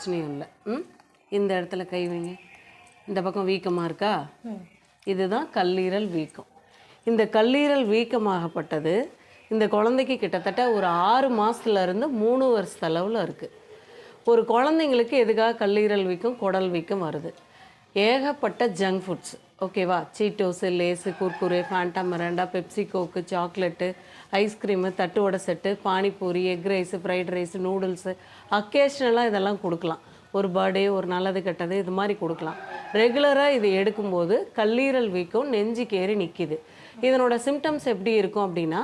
பிரச்சனையும் இல்லை. ம்? இந்த இடத்துல கை வைங்க. இந்த பக்கம் வீக்கமாக இருக்கா? இதுதான் கல்லீரல் வீக்கம். இந்த கல்லீரல் வீக்கமாகப்பட்டது இந்த குழந்தைக்கு கிட்டத்தட்ட ஒரு ஆறு மாசத்துல இருந்து மூணு வருஷ அளவில் இருக்குது ஒரு குழந்தைங்களுக்கு எதுக்காக கல்லீரல் வீக்கம் குடல் வீக்கம் வருது? ஏகப்பட்ட ஜங்க் ஃபுட்ஸ் ஓகேவா Cheetos Lays Kurkure Fanta Mirinda Pepsi coke chocolate ice cream தட்டுவடை set panipuri egg rice fried rice noodles அக்கேஷ்னலாக இதெல்லாம் கொடுக்கலாம். ஒரு பர்த்டே ஒரு நல்லது கெட்டது இது மாதிரி கொடுக்கலாம். ரெகுலராக இது எடுக்கும்போது கல்லீரல் வீக்கம் நெஞ்சு கேறி நிற்கிது இதனோட சிம்டம்ஸ் எப்படி இருக்கும் அப்படின்னா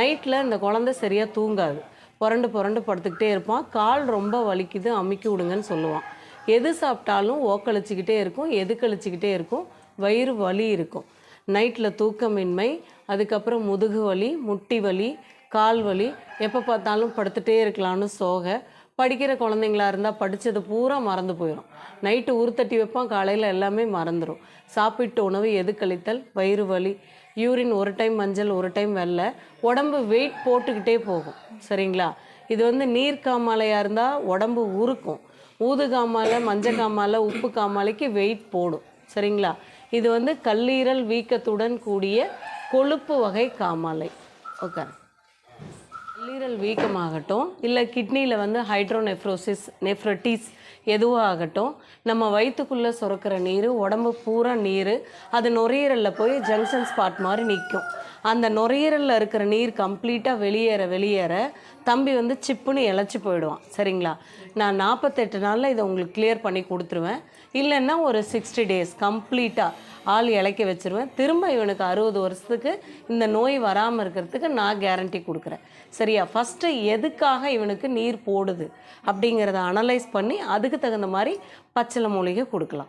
நைட்டில் இந்த குழந்தை சரியாக தூங்காது. புரண்டு புரண்டு படுத்துக்கிட்டே இருப்பான். கால் ரொம்ப வலிக்குது அமுக்கி விடுங்கன்னு சொல்லுவான். எது சாப்பிட்டாலும் ஓக்களிச்சிக்கிட்டே இருக்கும் எது கழிச்சிக்கிட்டே இருக்கும் வயிறு வலி இருக்கும். நைட்டில் தூக்கமின்மை அதுக்கப்புறம் முதுகு வலி முட்டி வலி கால் வலி எப்போ பார்த்தாலும் படுத்துகிட்டே இருக்கலாம்னு சோகை. படிக்கிற குழந்தைங்களா இருந்தால் படித்தது பூரா மறந்து போயிடும் நைட்டு உருத்தட்டி வைப்பான் காலையில் எல்லாமே மறந்துடும் சாப்பிட்ட உணவு எது கழித்தல்? வயிறு வலி. யூரின் ஒரு டைம் மஞ்சள் ஒரு டைம் வெள்ளை உடம்பு வெயிட் போட்டுக்கிட்டே போகும். சரிங்களா? இது வந்து நீர் காமாலையாக இருந்தால் உடம்பு உருக்கும். ஊதுகாமாலை காமாலை காமாலை உப்பு காமாலைக்கு வெயிட் போடும். சரிங்களா? இது வந்து கல்லீரல் வீக்கத்துடன் கூடிய கொழுப்பு வகை காமாலை. ஓகே கல்லீரல் வீக்கமாகட்டும் இல்லை கிட்னியில் வந்து ஹைட்ரோநெஃப்ரோசிஸ் நெஃப்ரட்டிஸ் எதுவாக ஆகட்டும் நம்ம வயிற்றுக்குள்ளே சுரக்கிற நீர் உடம்பு பூரா நீர் அது நுரையீரலில் போய் ஜங்ஷன் ஸ்பாட் மாதிரி நிற்கும் அந்த நுரையீரலில் இருக்கிற நீர் கம்ப்ளீட்டாக வெளியேற வெளியேற தம்பி வந்து சிப்புன்னு இழைச்சி போயிடுவான். சரிங்களா? நான் நாற்பத்தெட்டு நாளில் இதை உங்களுக்கு கிளியர் பண்ணி கொடுத்துருவேன். இல்லைன்னா ஒரு சிக்ஸ்டி டேஸ் கம்ப்ளீட்டாக ஆள் இளைக்க வச்சிருவேன். திரும்ப இவனுக்கு அறுபது வருஷத்துக்கு இந்த நோய் வராமல் இருக்கிறதுக்கு நான் கேரண்டி கொடுக்குறேன். சரியா? ஃபஸ்ட்டு எதுக்காக இவனுக்கு நீர் போடுது அப்படிங்கிறத அனலைஸ் பண்ணி அதுக்கு தகுந்த மாதிரி பச்சிலை மூலிகை கொடுக்கலாம்.